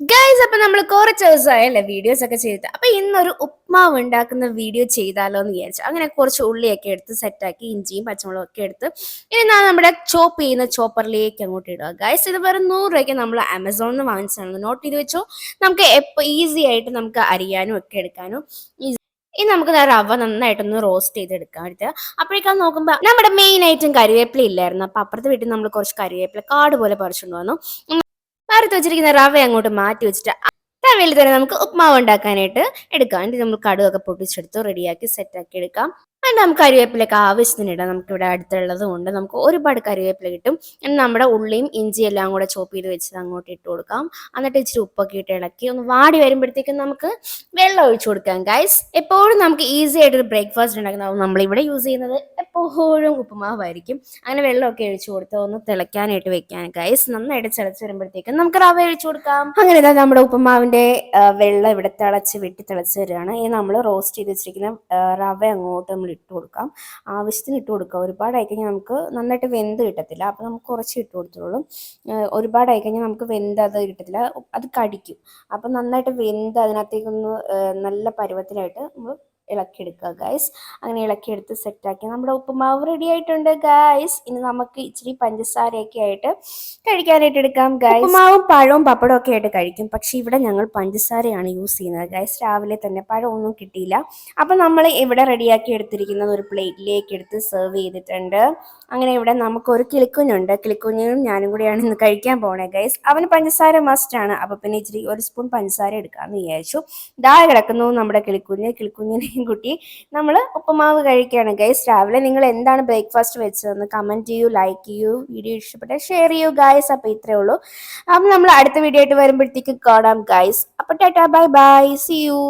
Guys അപ്പൊ നമ്മൾ കുറച്ച് ദിവസമായല്ലേ വീഡിയോസ് ഒക്കെ ചെയ്തിട്ട് അപ്പൊ ഇന്നൊരു ഉപ്മാവ് ഉണ്ടാക്കുന്ന വീഡിയോ ചെയ്താലോ എന്ന് വിചാരിച്ചു. അങ്ങനെ കുറച്ച് ഉള്ളിയൊക്കെ എടുത്ത് സെറ്റാക്കി ഇഞ്ചിയും പച്ചമുളകും ഒക്കെ എടുത്ത്. ഇനി ഞാൻ നമ്മുടെ ചോപ്പ് ചെയ്യുന്ന ചോപ്പറിലേക്ക് അങ്ങോട്ട് ഇടുക. ഗൈസ് ഇത് വെറും നൂറ് രൂപയ്ക്ക് നമ്മൾ ആമസോണിൽ നിന്ന് വാങ്ങിച്ചതാണ്. നോട്ട് ചെയ്ത് വെച്ചോ. നമുക്ക് എപ്പോൾ ഈസി ആയിട്ട് നമുക്ക് അരിയാനും ഒക്കെ എടുക്കാനും. ഇനി നമുക്ക് റവ നന്നായിട്ടൊന്ന് റോസ്റ്റ് ചെയ്തെടുക്കാൻ എടുത്ത് അപ്പോഴേക്കാൾ നോക്കുമ്പോൾ നമ്മുടെ മെയിൻ ഐറ്റം കരിവേപ്പില ഇല്ലായിരുന്നു. അപ്പൊ അപ്പുറത്തെ വീട്ടിൽ നമ്മൾ കുറച്ച് കരിവേപ്പില കാട് പോലെ പറിച്ചുകൊണ്ട് വന്നു. വറുത്ത് വെച്ചിരിക്കുന്ന റവ അങ്ങോട്ട് മാറ്റി വെച്ചിട്ട് റവയിൽ തന്നെ നമുക്ക് ഉപ്മാവ് ഉണ്ടാക്കാനായിട്ട് എടുക്കാം. എന്നിട്ട് നമ്മൾ കടുകൊക്കെ പൊട്ടിച്ചെടുത്ത് റെഡിയാക്കി സെറ്റാക്കി എടുക്കാം. അതിന് നമുക്ക് കറിവേപ്പിലൊക്കെ ആവശ്യത്തിന് ഇടാം. നമുക്ക് ഇവിടെ അടുത്തുള്ളത് കൊണ്ട് നമുക്ക് ഒരുപാട് കറിവേപ്പില കിട്ടും. നമ്മുടെ ഉള്ളിയും ഇഞ്ചിയും എല്ലാം കൂടെ ചോപ്പ് ചെയ്ത് വെച്ചത് അങ്ങോട്ട് ഇട്ട് കൊടുക്കാം. എന്നിട്ട് ഇച്ചിരി ഉപ്പൊക്കെ ഇട്ട് ഇളക്കി ഒന്ന് വാടി വരുമ്പോഴത്തേക്കും നമുക്ക് വെള്ളം ഒഴിച്ചു കൊടുക്കാം ഗൈസ് എപ്പോഴും നമുക്ക് ഈസി ആയിട്ടൊരു ബ്രേക്ക്ഫാസ്റ്റ് ഉണ്ടാക്കുന്ന നമ്മളിവിടെ യൂസ് ചെയ്യുന്നത് എപ്പോഴും ഉപ്പുമാവായിരിക്കും. അങ്ങനെ വെള്ളമൊക്കെ ഒഴിച്ചു കൊടുത്ത് ഒന്ന് തിളയ്ക്കാനായിട്ട് വെക്കാൻ ഗൈസ് നന്നായിട്ട് തിളച്ച് വരുമ്പോഴത്തേക്കും നമുക്ക് റവ ഒഴിച്ചു കൊടുക്കാം. അങ്ങനെ ഇതാ നമ്മുടെ ഉപ്പുമാവിന്റെ വെള്ളം ഇവിടെ തിളച്ച് വെട്ടി തിളച്ച് വരികയാണ്. ഇനി നമ്മൾ റോസ്റ്റ് ചെയ്ത് വെച്ചിരിക്കുന്ന റവ അങ്ങോട്ട് നമ്മൾ ഇട്ട് കൊടുക്കാം. ആവശ്യത്തിന് ഇട്ട് കൊടുക്കാം. ഒരുപാട് കഴിഞ്ഞാൽ നമുക്ക് നന്നായിട്ട് വെന്ത് കിട്ടത്തില്ല. അപ്പോൾ നമുക്ക് കുറച്ച് ഇട്ട് കൊടുത്തോളും ഒരുപാട് കഴിഞ്ഞാൽ നമുക്ക് വെന്ത് അത് കിട്ടത്തില്ല. അത് കടിക്കും. അപ്പം നന്നായിട്ട് വെന്ത് അതിനകത്തേക്കൊന്ന് നല്ല പരുവത്തിലായിട്ട് നമ്മൾ ഇളക്കിയെടുക്കുക ഗായ്സ് അങ്ങനെ ഇളക്കിയെടുത്ത് സെറ്റാക്കി നമ്മുടെ ഉപ്പുമാവ് റെഡി ആയിട്ടുണ്ട് ഗായ്സ് ഇനി നമുക്ക് ഇച്ചിരി പഞ്ചസാരയൊക്കെ ആയിട്ട് കഴിക്കാനായിട്ട് എടുക്കാം ഗായ്സ് ഉപ്പുമാവും പഴവും പപ്പടവും ഒക്കെ ആയിട്ട് കഴിക്കും. പക്ഷേ ഇവിടെ ഞങ്ങൾ പഞ്ചസാരയാണ് യൂസ് ചെയ്യുന്നത് ഗായ്സ് രാവിലെ തന്നെ പഴമൊന്നും കിട്ടിയില്ല. അപ്പം നമ്മൾ ഇവിടെ റെഡിയാക്കി എടുത്തിരിക്കുന്നത് ഒരു പ്ലേറ്റിലേക്ക് എടുത്ത് സെർവ് ചെയ്തിട്ടുണ്ട്. അങ്ങനെ ഇവിടെ നമുക്കൊരു കിളിക്കുഞ്ഞുണ്ട്. കിളിക്കുഞ്ഞിനും ഞാനും കൂടിയാണ് ഇന്ന് കഴിക്കാൻ പോണേ ഗൈസ് അവന് പഞ്ചസാര മസ്റ്റ് ആണ്. അപ്പൊ പിന്നെ ഇച്ചിരി ഒരു സ്പൂൺ പഞ്ചസാര എടുക്കാമെന്ന് വിചാരിച്ചു. ദാ കിടക്കുന്നു നമ്മുടെ കിളിക്കുഞ്ഞ്. കിളിക്കുഞ്ഞിനെയും കുട്ടി നമ്മൾ ഉപ്പുമാവ് കഴിക്കുകയാണ്. ഗൈസ് രാവിലെ നിങ്ങൾ എന്താണ് ബ്രേക്ക്ഫാസ്റ്റ് വെച്ചതെന്ന് കമന്റ് ചെയ്യൂ ലൈക്ക് ചെയ്യൂ വീഡിയോ ഇഷ്ടപ്പെട്ടാൽ ഷെയർ ചെയ്യൂ ഗൈസ് അപ്പം ഇത്രേ ഉള്ളൂ. അപ്പം നമ്മൾ അടുത്ത വീഡിയോ ആയിട്ട് വരുമ്പോഴത്തേക്ക് കാണാം ഗൈസ് അപ്പം tata bye bye see you